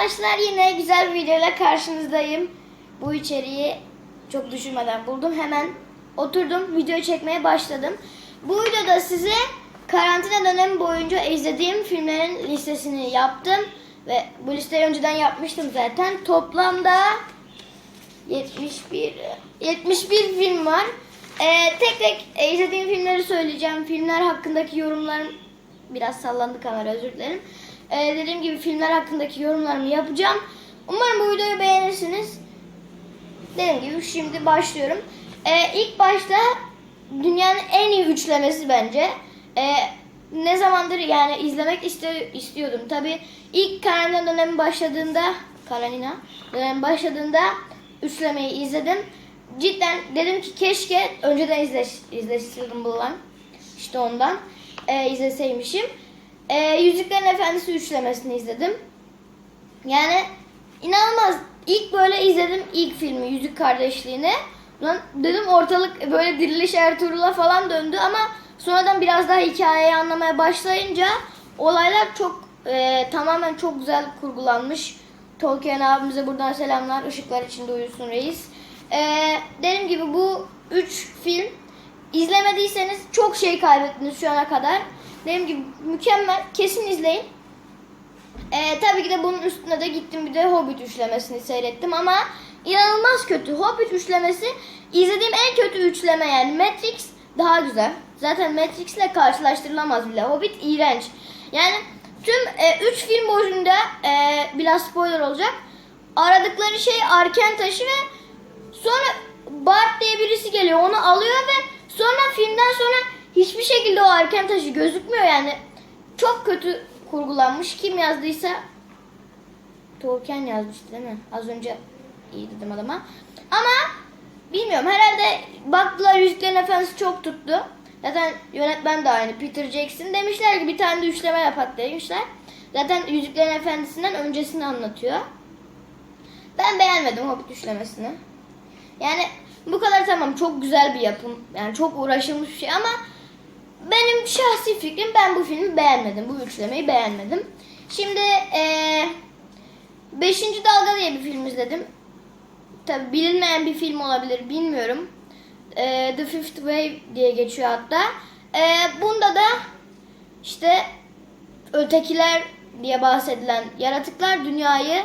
arkadaşlar yine güzel bir videoyla karşınızdayım. Bu içeriği çok düşünmeden buldum. Hemen oturdum video çekmeye başladım. Bu videoda size karantina dönemi boyunca izlediğim filmlerin listesini yaptım. Ve bu listeyi önceden yapmıştım zaten. Toplamda 71 71 film var. Ee, tek tek e, izlediğim filmleri söyleyeceğim. Filmler hakkındaki yorumlarım biraz sallandı kamera özür dilerim. Ee, dediğim gibi filmler hakkındaki yorumlarımı yapacağım. Umarım bu videoyu beğenirsiniz. Dediğim gibi şimdi başlıyorum. Ee, ilk başta dünyanın en iyi üçlemesi bence. Ee, ne zamandır yani izlemek iste- istiyordum. Tabi ilk karantina dönemi başladığında karantina dönemi başladığında üçlemeyi izledim. Cidden dedim ki keşke önceden izle izleseydim bulan. İşte ondan e, izleseymişim. E, Yüzüklerin Efendisi üçlemesini izledim. Yani inanılmaz. İlk böyle izledim ilk filmi Yüzük Kardeşliğini. Lan dedim ortalık böyle Diriliş Ertuğrul'a falan döndü ama sonradan biraz daha hikayeyi anlamaya başlayınca olaylar çok e, tamamen çok güzel kurgulanmış. Tolkien abimize buradan selamlar. Işıklar içinde uyusun reis. E, dediğim gibi bu üç film izlemediyseniz çok şey kaybettiniz şu ana kadar. Dediğim gibi mükemmel. Kesin izleyin. Ee, tabii ki de bunun üstüne de gittim bir de Hobbit üçlemesini seyrettim ama inanılmaz kötü. Hobbit üçlemesi izlediğim en kötü üçleme yani. Matrix daha güzel. Zaten Matrix ile karşılaştırılamaz bile. Hobbit iğrenç. Yani tüm 3 film boyunca e, biraz spoiler olacak. Aradıkları şey Arken taşı ve sonra Bart diye birisi geliyor onu alıyor ve sonra filmden sonra hiçbir şekilde o Arken taşı gözükmüyor yani. Çok kötü kurgulanmış. Kim yazdıysa Tolkien yazmıştı değil mi? Az önce iyi dedim adama. Ama bilmiyorum herhalde baktılar Yüzüklerin Efendisi çok tuttu. Zaten yönetmen de aynı Peter Jackson. Demişler ki bir tane de üçleme yapak demişler. Zaten Yüzüklerin Efendisi'nden öncesini anlatıyor. Ben beğenmedim Hobbit üçlemesini. Yani bu kadar tamam çok güzel bir yapım. Yani çok uğraşılmış bir şey ama benim şahsi fikrim ben bu filmi beğenmedim. Bu üçlemeyi beğenmedim. Şimdi eee Beşinci Dalga diye bir film izledim. Tabi bilinmeyen bir film olabilir bilmiyorum. Eee, The Fifth Wave diye geçiyor hatta. Eee, bunda da işte ötekiler diye bahsedilen yaratıklar dünyayı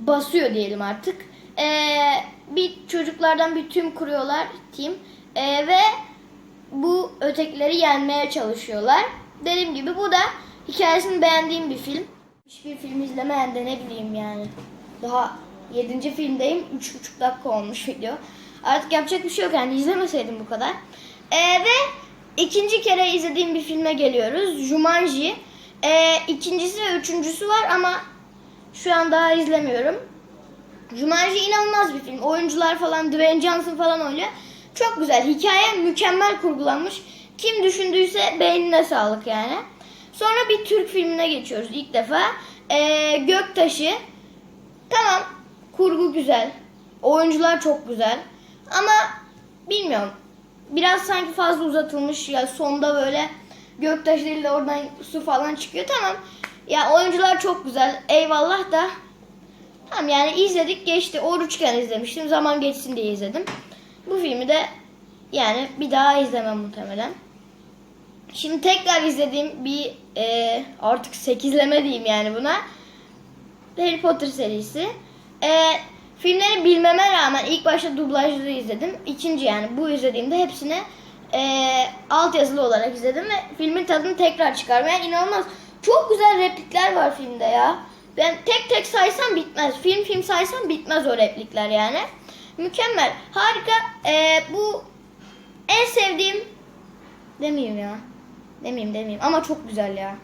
basıyor diyelim artık. Eee, bir çocuklardan bir tüm kuruyorlar team Eee, ve bu ötekileri yenmeye çalışıyorlar. Dediğim gibi bu da hikayesini beğendiğim bir film. Hiçbir film izlemeyen de ne bileyim yani. Daha 7. filmdeyim. 3,5 dakika olmuş video. Artık yapacak bir şey yok yani izlemeseydim bu kadar. Ee, ve ikinci kere izlediğim bir filme geliyoruz. Jumanji. Ee, ikincisi ve üçüncüsü var ama şu an daha izlemiyorum. Jumanji inanılmaz bir film. Oyuncular falan Dwayne Johnson falan oynuyor. Çok güzel. Hikaye mükemmel kurgulanmış. Kim düşündüyse beynine sağlık yani. Sonra bir Türk filmine geçiyoruz ilk defa. Ee, Göktaşı. Tamam. Kurgu güzel. Oyuncular çok güzel. Ama bilmiyorum. Biraz sanki fazla uzatılmış. Ya sonda böyle göktaşlarıyla oradan su falan çıkıyor. Tamam. Ya oyuncular çok güzel. Eyvallah da Tamam yani izledik geçti. Oruçken izlemiştim. Zaman geçsin diye izledim. Bu filmi de yani bir daha izlemem muhtemelen. Şimdi tekrar izlediğim bir e, artık sekizleme diyeyim yani buna. Harry Potter serisi. E, filmleri bilmeme rağmen ilk başta dublajlı izledim. İkinci yani bu izlediğimde hepsini e, alt yazılı olarak izledim ve filmin tadını tekrar çıkarmaya inanılmaz. Çok güzel replikler var filmde ya. Ben tek tek saysam bitmez. Film film saysam bitmez o replikler yani. Mükemmel. Harika. E, bu en sevdiğim demeyeyim ya. Demeyeyim demeyeyim ama çok güzel ya.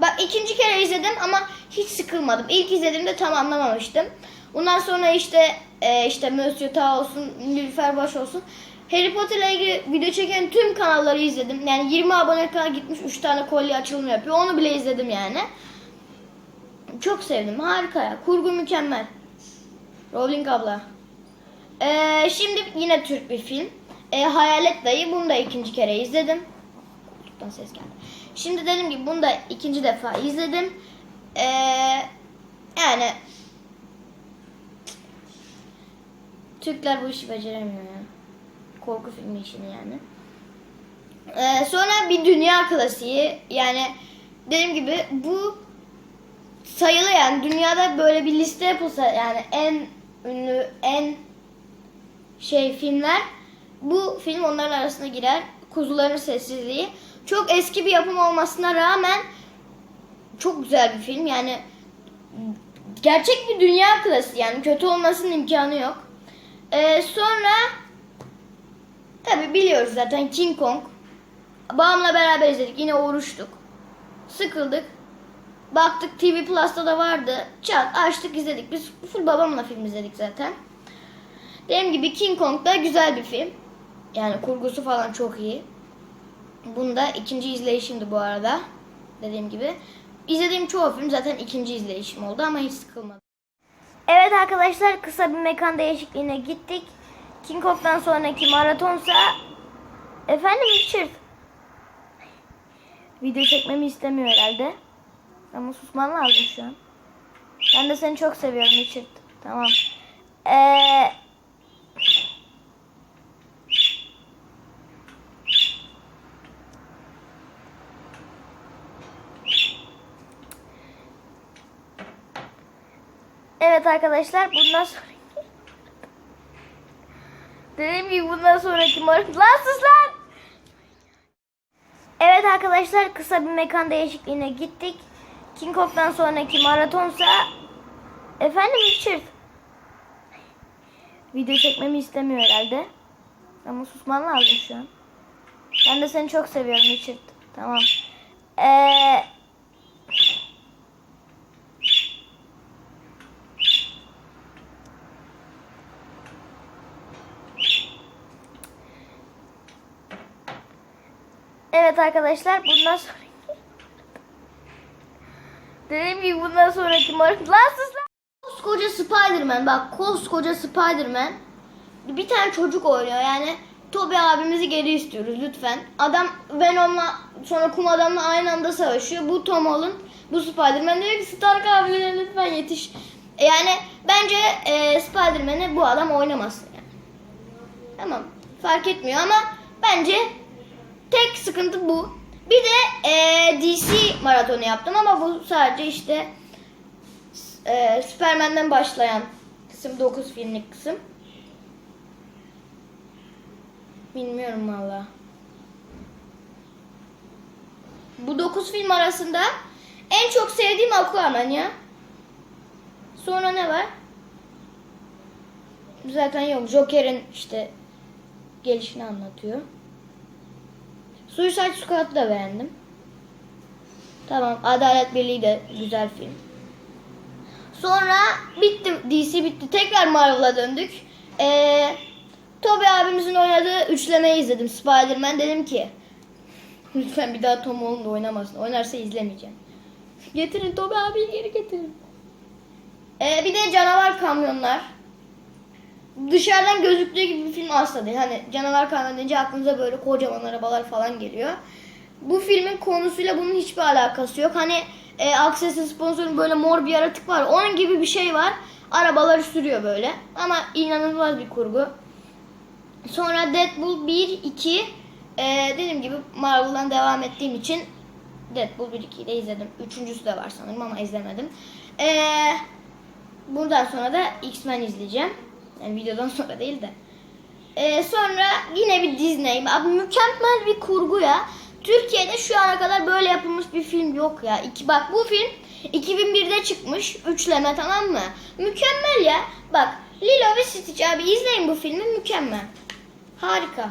Bak ikinci kere izledim ama hiç sıkılmadım. İlk izlediğimde tam anlamamıştım. Ondan sonra işte e, işte Monsieur Ta olsun, Nilüfer Baş olsun. Harry Potter ile ilgili video çeken tüm kanalları izledim. Yani 20 abone kadar gitmiş 3 tane kolye açılımı yapıyor. Onu bile izledim yani. Çok sevdim. Harika ya. Kurgu mükemmel. Rowling abla. Ee, şimdi yine Türk bir film. Ee, Hayalet Dayı. Bunu da ikinci kere izledim. Kulaktan ses geldi. Şimdi dedim ki bunu da ikinci defa izledim. Ee, yani Türkler bu işi beceremiyor yani. Korku filmi işini yani. Ee, sonra bir dünya klasiği yani dediğim gibi bu sayılı yani dünyada böyle bir liste yapılsa yani en ünlü en şey filmler bu film onların arasına girer. Kuzuların Sessizliği. Çok eski bir yapım olmasına rağmen çok güzel bir film. Yani gerçek bir dünya klasiği yani kötü olmasının imkanı yok. Ee, sonra tabi biliyoruz zaten King Kong. Babamla beraber izledik. Yine oruçtuk. Sıkıldık. Baktık TV Plus'ta da vardı. Çat açtık izledik. Biz full babamla film izledik zaten. Dediğim gibi King Kong da güzel bir film. Yani kurgusu falan çok iyi. Bunda ikinci izleyişimdi bu arada. Dediğim gibi. İzlediğim çoğu film zaten ikinci izleyişim oldu ama hiç sıkılmadım. Evet arkadaşlar kısa bir mekan değişikliğine gittik. King Kong'dan sonraki maratonsa efendim Richard. Video çekmemi istemiyor herhalde. Ama susman lazım şu an. Ben de seni çok seviyorum Richard. Tamam. Ee, Evet arkadaşlar bundan sonra Dediğim gibi bundan sonraki maraton... Lan sus lan! Evet arkadaşlar kısa bir mekan değişikliğine gittik. King Kong'dan sonraki maratonsa efendim Richard. Video çekmemi istemiyor herhalde. Ama susman lazım şu an. Ben de seni çok seviyorum Richard. Tamam. Ee, Evet arkadaşlar bundan sonra Dediğim gibi bundan sonraki maraton Lan sus lan! Koskoca Spiderman bak koskoca Spiderman Bir tane çocuk oynuyor. Yani Toby abimizi geri istiyoruz lütfen. Adam Venom'la sonra kum adamla aynı anda savaşıyor. Bu Tom Holland bu Spiderman diyor ki Stark abilerine lütfen yetiş. Yani bence e, Spiderman'i bu adam oynamasın yani. Tamam fark etmiyor ama bence Tek sıkıntı bu. Bir de e, DC maratonu yaptım ama bu sadece işte e, Superman'den başlayan kısım 9 filmlik kısım. Bilmiyorum valla. Bu 9 film arasında en çok sevdiğim Aquaman ya. Sonra ne var? Zaten yok. Joker'in işte gelişini anlatıyor. Suicide Squad'ı da beğendim. Tamam. Adalet Birliği de güzel film. Sonra bitti. DC bitti. Tekrar Marvel'a döndük. Ee, Toby abimizin oynadığı üçlemeyi izledim. Spider-Man dedim ki lütfen bir daha Tom Holland oynamasın. Oynarsa izlemeyeceğim. Getirin Toby abiyi geri getirin. Ee, bir de canavar kamyonlar. Dışarıdan gözüktüğü gibi bir film asla değil. Hani canavar kamyon deyince aklınıza böyle kocaman arabalar falan geliyor. Bu filmin konusuyla bunun hiçbir alakası yok. Hani e, Access'in sponsorun böyle mor bir yaratık var. Onun gibi bir şey var. Arabaları sürüyor böyle. Ama inanılmaz bir kurgu. Sonra Deadpool 1, 2 e, dediğim gibi Marvel'dan devam ettiğim için Deadpool 1, 2'yi de izledim. Üçüncüsü de var sanırım ama izlemedim. Eee Buradan sonra da X-Men izleyeceğim. Yani videodan sonra değil de. Ee, sonra yine bir Disney. Abi mükemmel bir kurgu ya. Türkiye'de şu ana kadar böyle yapılmış bir film yok ya. İki, bak bu film 2001'de çıkmış. Üçleme tamam mı? Mükemmel ya. Bak Lilo ve Stitch abi izleyin bu filmi mükemmel. Harika.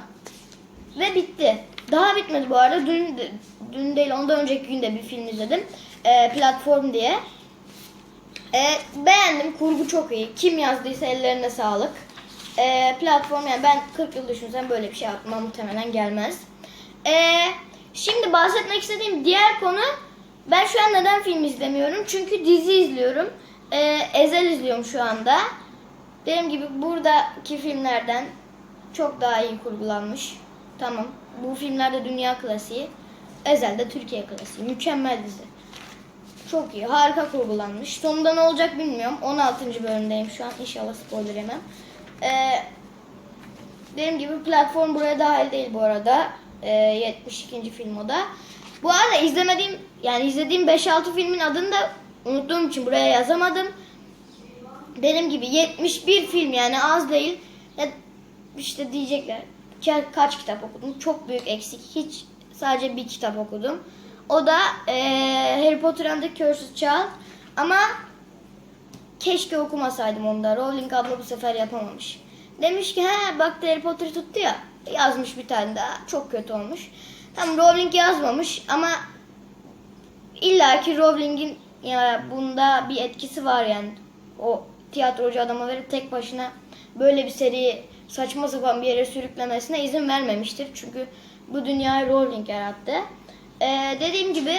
Ve bitti. Daha bitmedi bu arada. Dün, dün değil ondan önceki günde bir film izledim. Ee, platform diye. E, beğendim. Kurgu çok iyi. Kim yazdıysa ellerine sağlık. E, platform yani ben 40 yıl düşünsem böyle bir şey aklıma muhtemelen gelmez. E, şimdi bahsetmek istediğim diğer konu ben şu an neden film izlemiyorum? Çünkü dizi izliyorum. E, Ezel izliyorum şu anda. Dediğim gibi buradaki filmlerden çok daha iyi kurgulanmış. Tamam. Bu filmlerde dünya klasiği. Ezel de Türkiye klasiği. Mükemmel dizi. Çok iyi. Harika kurgulanmış. Sonunda ne olacak bilmiyorum. 16. bölümdeyim şu an. İnşallah spoiler yemem. E, dediğim gibi platform buraya dahil değil bu arada. E, 72. film o da. Bu arada izlemediğim yani izlediğim 5-6 filmin adını da unuttuğum için buraya yazamadım. Benim gibi 71 film yani az değil. Ya işte diyecekler "Ka- kaç kitap okudum? Çok büyük eksik. Hiç sadece bir kitap okudum. O da eee, Harry Potter and the Cursed Child. Ama keşke okumasaydım onu da. Rowling abla bu sefer yapamamış. Demiş ki he bak Harry Potter tuttu ya. Yazmış bir tane daha. Çok kötü olmuş. Tam Rowling yazmamış ama İlla ki Rowling'in ya bunda bir etkisi var yani. O tiyatrocu adama verip tek başına böyle bir seri saçma sapan bir yere sürüklemesine izin vermemiştir. Çünkü bu dünyayı Rowling yarattı. Ee, dediğim gibi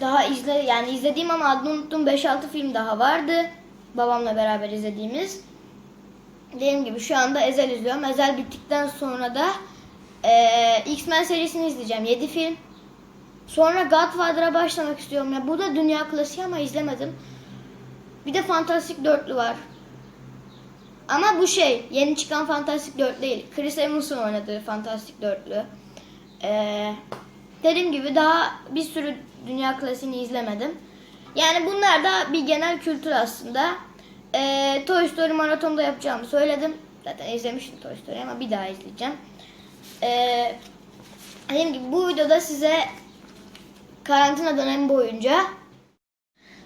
daha izle yani izlediğim ama adını unuttuğum 5-6 film daha vardı. Babamla beraber izlediğimiz. Dediğim gibi şu anda Ezel izliyorum. Ezel bittikten sonra da eee, X-Men serisini izleyeceğim. 7 film. Sonra Godfather'a başlamak istiyorum. Ya bu da dünya klasiği ama izlemedim. Bir de Fantastic Dörtlü var. Ama bu şey yeni çıkan Fantastic Dört değil. Chris Evans'ın oynadığı Fantastic Dörtlü. Ee, dediğim gibi daha bir sürü dünya klasiğini izlemedim. Yani bunlar da bir genel kültür aslında. Ee, Toy Story maratonda yapacağımı söyledim. Zaten izlemiştim Toy Story ama bir daha izleyeceğim. Ee, dediğim gibi bu videoda size karantina dönemi boyunca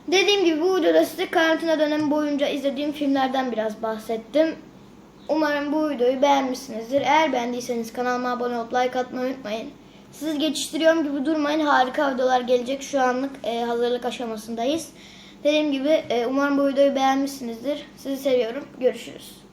dediğim gibi bu videoda size karantina dönemi boyunca izlediğim filmlerden biraz bahsettim. Umarım bu videoyu beğenmişsinizdir. Eğer beğendiyseniz kanalıma abone olup like atmayı unutmayın. Sizi geçiştiriyorum gibi durmayın. Harika videolar gelecek. Şu anlık e, hazırlık aşamasındayız. Dediğim gibi e, umarım bu videoyu beğenmişsinizdir. Sizi seviyorum. Görüşürüz.